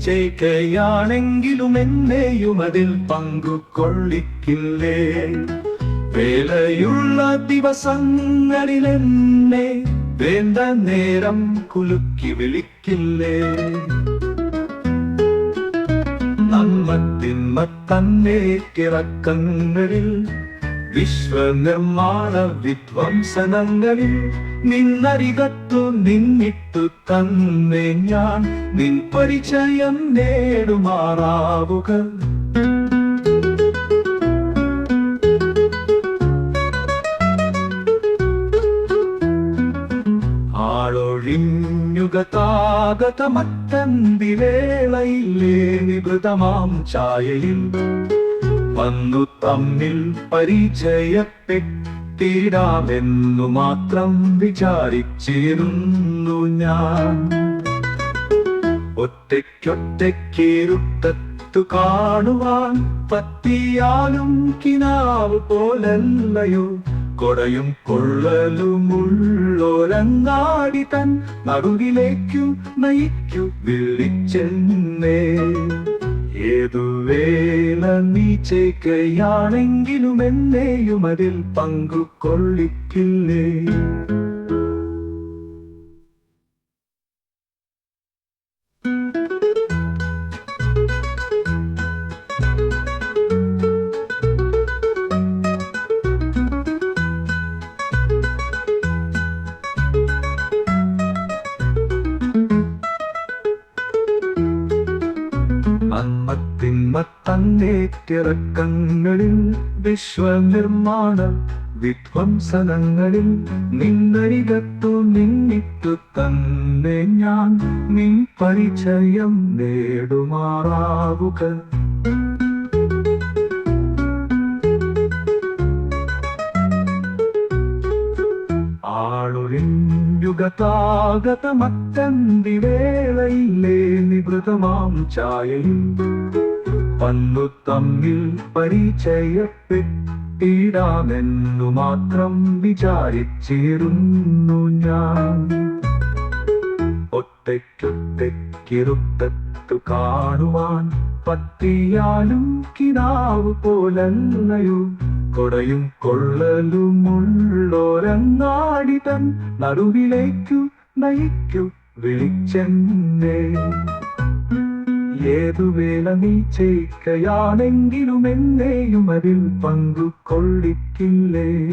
ചെയ്കയാണെങ്കിലും എന്നെയും അതിൽ പങ്കു കൊള്ളിക്കില്ലേ വേലയുള്ള ദിവസങ്ങളിൽ എന്നെ വേണ്ട നേരം കുലുക്കി വിളിക്കില്ലേ? നന്മത്തിന്മ തന്നെ വിശ്വനിർമ്മാണ വിധ്വംസനങ്ങളിൽ നിന്നരികത്തു നിന്നിട്ടു തന്നെ ഞാൻ നിൻ പരിചയം നേടുമാറാവുക. ആളൊഴിഞ്ഞുകതാകതമറ്റന്തിവേളയില്ലേ നിവൃതമാം ഛായയിൽ വന്നു തമ്മിൽ പരിചയപ്പെട്ടിടാമെന്നു മാത്രം വിചാരിച്ചിരുന്നു ഞാൻ. ഒറ്റയ്ക്കൊറ്റയ്ക്കിരുട്ടത്തു കാണുവാൻ പത്തിയാലും കിനാവ് പോലല്ലയോ. കൊടയും കൊള്ളലുമുള്ളോരങ്ങാടി തൻ നടുവിലേക്കു നയിക്കു വിളിച്ചെന്നേ. ഏതു വേല നീ ചെയ്കയാണെങ്കിലും എന്നെയും അതിൽ പങ്കു കൊള്ളിക്കില്ലേ നന്മത്തിന്മ തന്നേറ്റിറക്കങ്ങളിൽ വിശ്വനിർമ്മാണ വിധ്വംസനങ്ങളിൽ നിന്നരികത്തു നിന്നിട്ടു തന്നെ ഞാൻ നിൻ പരിചയം നേടുമാറാവുക. ആളൊഴിഞ്ഞുകതാകതമറ്റന്തിവേളയില്ലേ നിവൃതമാം ചായയും പന്നു തമ്മിൽ പരിചയപ്പെട്ടിടാമെന്നു മാത്രം വിചാരിച്ചിരുന്നു ഞാൻ. ഒറ്റയ്ക്കൊറ്റയ്ക്കിരുട്ടത്തു കാണുവാൻ പത്തിയാലും കിടാവ് പോലല്ലയോ. കൊടയും കൊള്ളലുമുള്ളോരങ്ങാടി തൻ നടുവിലേക്കു നയിക്കു വിളിച്ചെന്നേ. ഏതു വേല നീ ചേക്കയാണെങ്കിലും എന്നെയും അതിൽ പങ്കു കൊള്ളിക്കില്ലേ